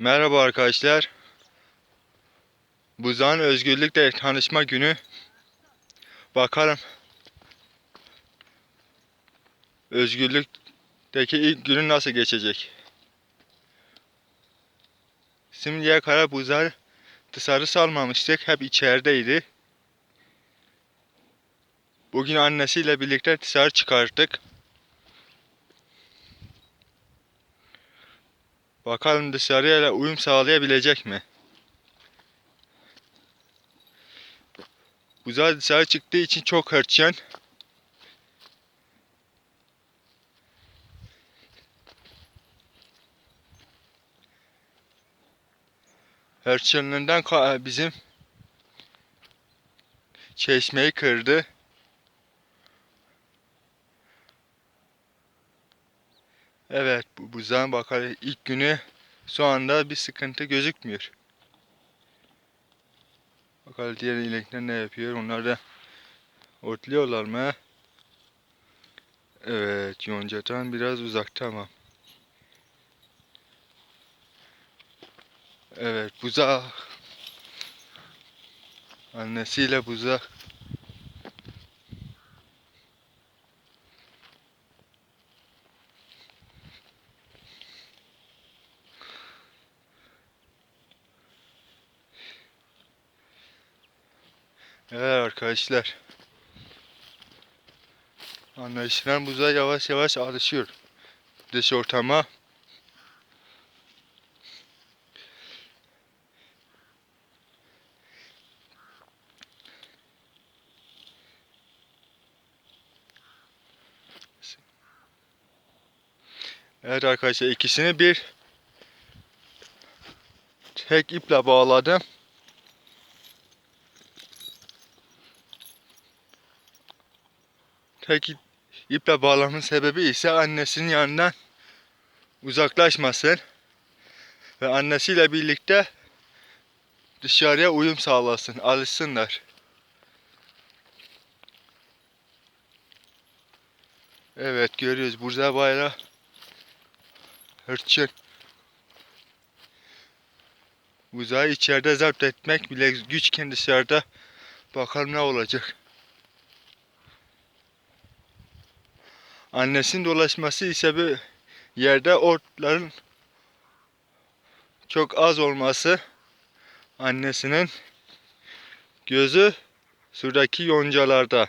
Merhaba arkadaşlar. Buzağın özgürlükle tanışma günü. Bakalım. Özgürlükteki ilk günü nasıl geçecek? Şimdiye kadar buzağı dışarı salmamıştık. Hep içerideydi. Bugün annesiyle birlikte dışarı çıkarttık. Bakalım dışarıya uyum sağlayabilecek mi? Buzağı dışarı çıktığı için çok hırçın. Hırçınlığından bizim çeşmeyi kırdı. Evet bu buzağın bakalım ilk günü şu anda bir sıkıntı gözükmüyor. Bakalım diğer inekler ne yapıyor? Onlar da otluyorlar mı? Evet, yoncadan biraz uzakta ama. Evet, buzak. Annesiyle buzak. Arkadaşlar. Anlaşılan buza yavaş yavaş alışıyor. Dış ortama. Evet arkadaşlar ikisini bir tek iple bağladım. Tek ip- iple bağlamın sebebi ise annesinin yanından uzaklaşmasın ve annesiyle birlikte dışarıya uyum sağlasın, alışsınlar. Evet görüyoruz burada bayağı hırçın. Buzağı içeride zapt etmek bile güçken dışarıda bakalım ne olacak. Annesinin dolaşması ise bir yerde otların çok az olması annesinin gözü şuradaki yoncalarda.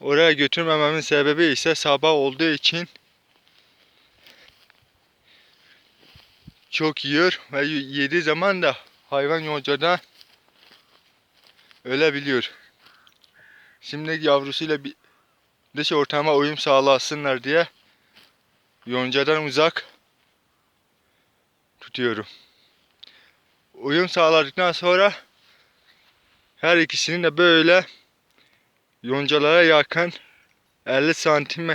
Oraya götürmememin sebebi ise sabah olduğu için çok yiyor ve yediği zaman da hayvan yoncadan ölebiliyor. Şimdi yavrusuyla bir dış ortama uyum sağlasınlar diye yoncadan uzak tutuyorum. Uyum sağladıktan sonra her ikisini de böyle yoncalara yakın 50 santim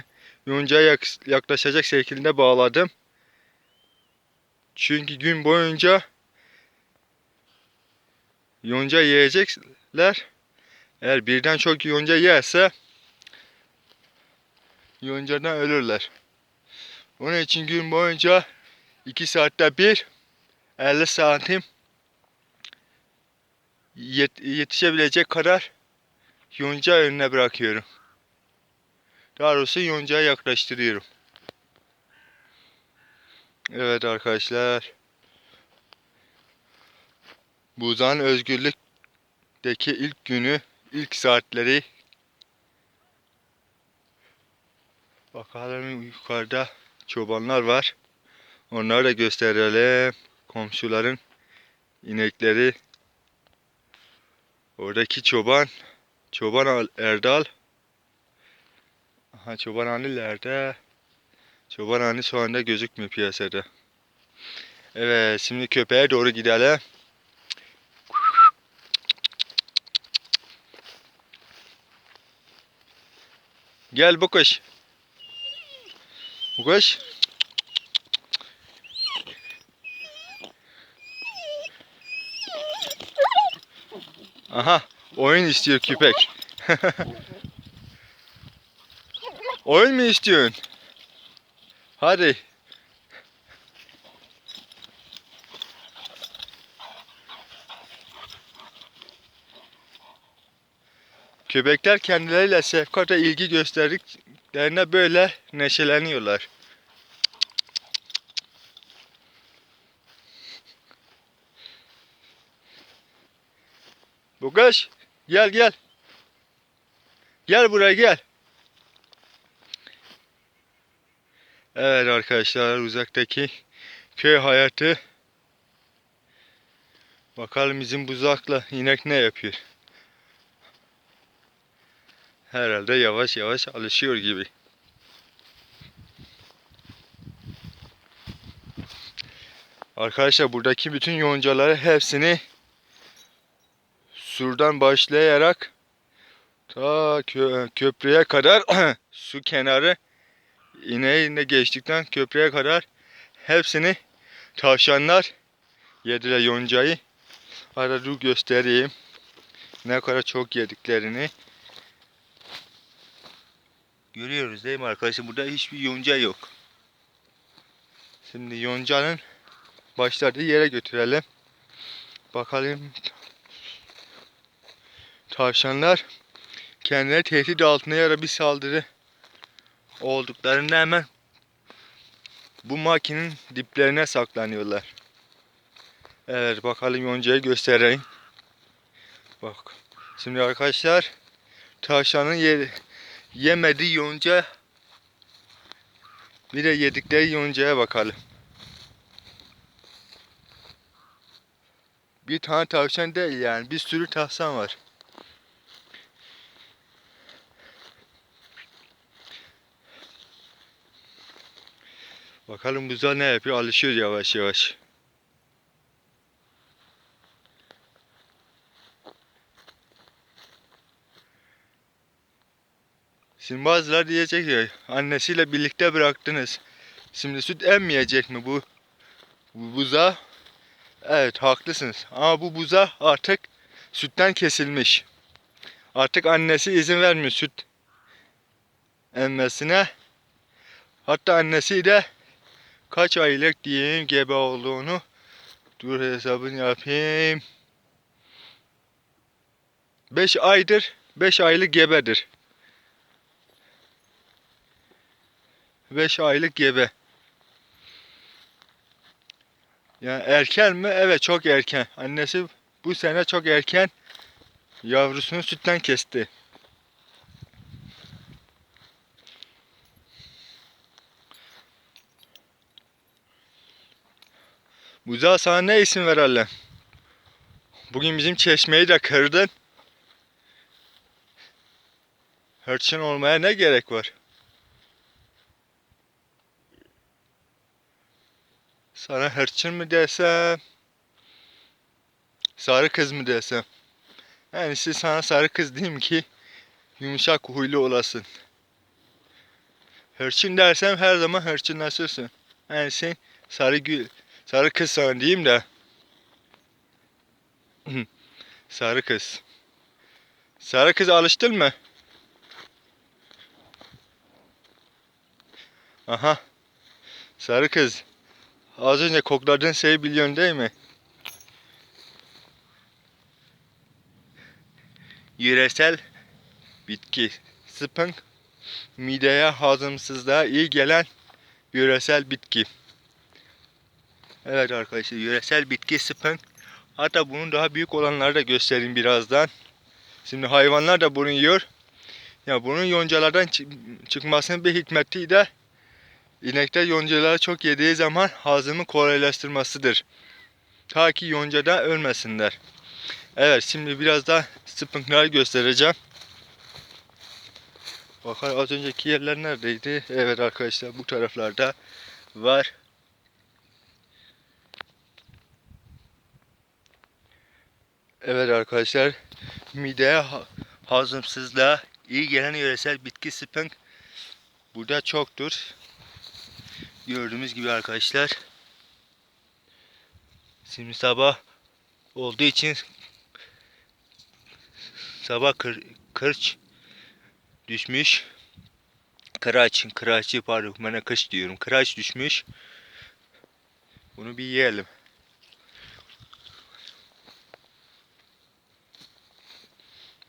yoncaya yak- yaklaşacak şekilde bağladım. Çünkü gün boyunca yonca yiyecekler. Eğer birden çok yonca yerse yoncadan ölürler. Onun için gün boyunca 2 saatte bir 50 santim yet- yetişebilecek kadar yonca önüne bırakıyorum. Daha doğrusu yoncaya yaklaştırıyorum. Evet arkadaşlar. Buzağın özgürlükteki ilk günü, ilk saatleri. Bakalım yukarıda çobanlar var. Onları da gösterelim. Komşuların inekleri. Oradaki çoban, çoban Al- Erdal. Aha çoban Ali nerede? Çoban Ali şu anda gözükmüyor piyasada. Evet şimdi köpeğe doğru gidelim. Gel bu kuş. Bu kuş. Aha oyun istiyor köpek. oyun mu istiyorsun? Hadi. Köpekler kendileriyle şefkate ilgi gösterdiklerine böyle neşeleniyorlar. Bugaş gel gel. Gel buraya gel. Evet arkadaşlar uzaktaki köy hayatı. Bakalım bizim buzakla inek ne yapıyor. Herhalde yavaş yavaş alışıyor gibi. Arkadaşlar buradaki bütün yoncaları hepsini surdan başlayarak ta kö- köprüye kadar su kenarı ineğine geçtikten köprüye kadar hepsini tavşanlar yediler yoncayı. Arada göstereyim ne kadar çok yediklerini. Görüyoruz değil mi arkadaşlar? Burada hiçbir yonca yok. Şimdi yoncanın başladığı yere götürelim. Bakalım tavşanlar kendileri tehdit altında ya da bir saldırı olduklarında hemen bu makinenin diplerine saklanıyorlar. Evet bakalım yoncayı göstereyim. Bak. Şimdi arkadaşlar tavşanın ye yemediği yonca bir de yedikleri yoncaya bakalım. Bir tane tavşan değil yani bir sürü tavşan var. Bakalım buza ne yapıyor? Alışıyor yavaş yavaş. Şimdi bazılar diyecek ya annesiyle birlikte bıraktınız. Şimdi süt emmeyecek mi bu, bu buza? Evet haklısınız. Ama bu buza artık sütten kesilmiş. Artık annesi izin vermiyor süt emmesine. Hatta annesi de kaç aylık diyeyim gebe olduğunu dur hesabını yapayım. 5 aydır 5 aylık gebedir. 5 aylık gebe. Yani erken mi? Evet çok erken. Annesi bu sene çok erken yavrusunu sütten kesti. Buzağa sana ne isim verelim? Bugün bizim çeşmeyi de kırdın. Hırçın olmaya ne gerek var? Sana hırçın mı desem? Sarı kız mı desem? Yani siz sana sarı kız diyeyim ki yumuşak huylu olasın. Hırçın dersem her zaman hırçınlaşırsın. Yani sen sarı gül, sarı kız sana diyeyim de. sarı kız. Sarı kız alıştın mı? Aha. Sarı kız. Az önce kokladığın şeyi biliyorsun değil mi? Yöresel bitki. Spunk mideye hazımsızlığa iyi gelen yöresel bitki. Evet arkadaşlar yöresel bitki spunk. Hatta bunun daha büyük olanları da göstereyim birazdan. Şimdi hayvanlar da bunu yiyor. Ya bunun yoncalardan çı- çıkmasının bir hikmeti de İnekler yoncaları çok yediği zaman hazımı kolaylaştırmasıdır. Ta ki yoncada ölmesinler. Evet şimdi biraz da spınkları göstereceğim. Bakın az önceki yerler neredeydi? Evet arkadaşlar bu taraflarda var. Evet arkadaşlar mideye ha- hazımsızlığa iyi gelen yöresel bitki spink burada çoktur. Gördüğümüz gibi arkadaşlar. Şimdi sabah olduğu için sabah kır, kırç düşmüş. Kıraç, kıraççı pardon bana kış diyorum. Kıraç düşmüş. Bunu bir yiyelim.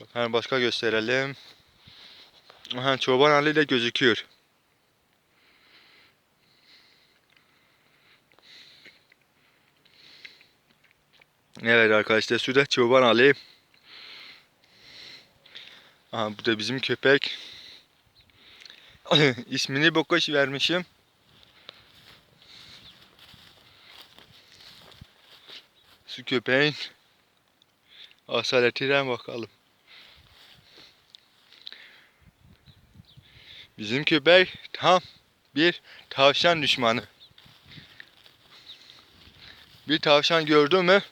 Bakalım başka gösterelim. Aha çoban Ali de gözüküyor. Evet arkadaşlar şurada çoban Ali. Aha bu da bizim köpek. İsmini Bokoş vermişim. Şu köpeğin asaletine bakalım. Bizim köpek tam bir tavşan düşmanı. Bir tavşan gördü mü